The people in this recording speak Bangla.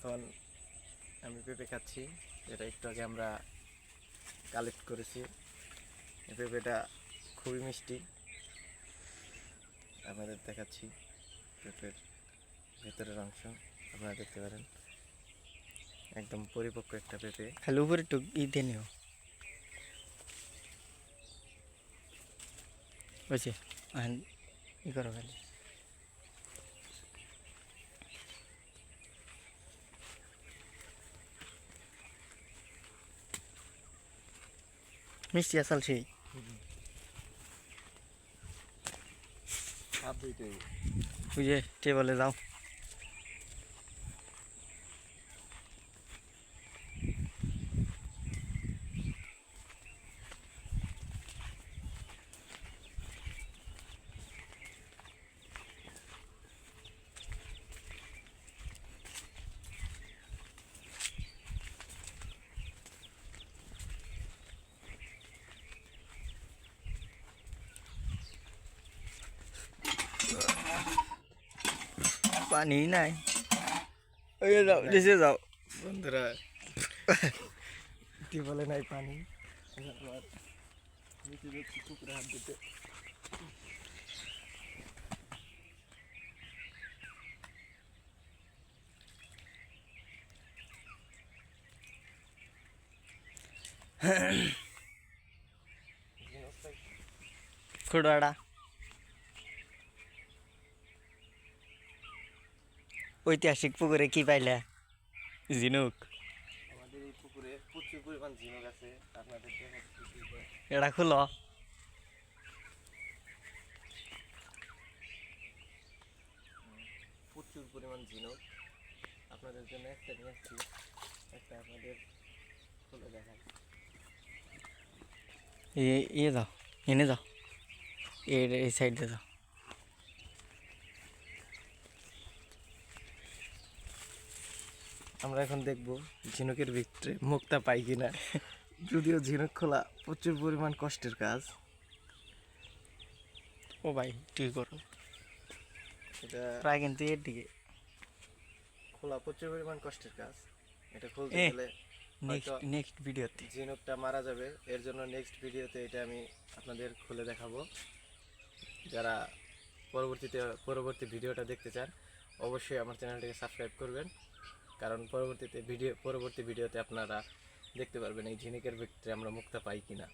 এখন আমি পেঁপে খাচ্ছি, যেটা একটু আগে আমরা কালেক্ট করেছি। এই পেঁপেটা খুবই মিষ্টি। আপনাদের দেখাচ্ছি পেঁপের ভেতরের অংশ। আপনারা দেখতে পারেন, একদম পরিপক্ক একটা পেঁপে। খালি উপরে একটু ই নিও। বুঝছি ই করো খালি। মিষ্টি আসল সেই। বুঝে টেবলে যাও। পানি নাই ওই যাও নিচে যাও বন্ধুরা টিউবওয়েলে নাই পানি এখন আবার নিচে যাচ্ছি পুকুরে হাত দিতে ফুটবাড়া ঐতিহাসিক পুকুরে কি পাইলে? ঝিনুক। আমাদের এই পুকুরে প্রচুর পরিমাণ ঝিনুক আছে আপনাদের এটা খুলো। প্রচুর পরিমাণ ঝিনুক। আপনাদের জন্য একটা নিয়ে আসছি একটা আপনাদের খুলে দেখাই। এ- ইয়ে যাও এনে যাও। এর এই সাইডে যাও। আমরা এখন দেখব ঝিনুকের ভিতরে মুক্তা পাই কিনা। যদিও ঝিনুক খোলা প্রচুর পরিমাণ কষ্টের কাজ। ও ভাই তুই করো। এটা প্রায় কিন্তু এর দিকে। খোলা প্রচুর পরিমাণ কষ্টের কাজ। এটা খুলতে গেলে নেক্সট নেক্সট ভিডিওতে ঝিনুকটা মারা যাবে। এর জন্য নেক্সট ভিডিওতে এটা আমি আপনাদের খুলে দেখাবো। যারা পরবর্তীতে পরবর্তী ভিডিওটা দেখতে চান অবশ্যই আমার চ্যানেলটিকে সাবস্ক্রাইব করবেন। কারণ পরবর্তীতে ভিডিও পরবর্তী ভিডিওতে আপনারা দেখতে পারবেন এই ঝিনিকের ভিতরে আমরা মুক্তা পাই কিনা।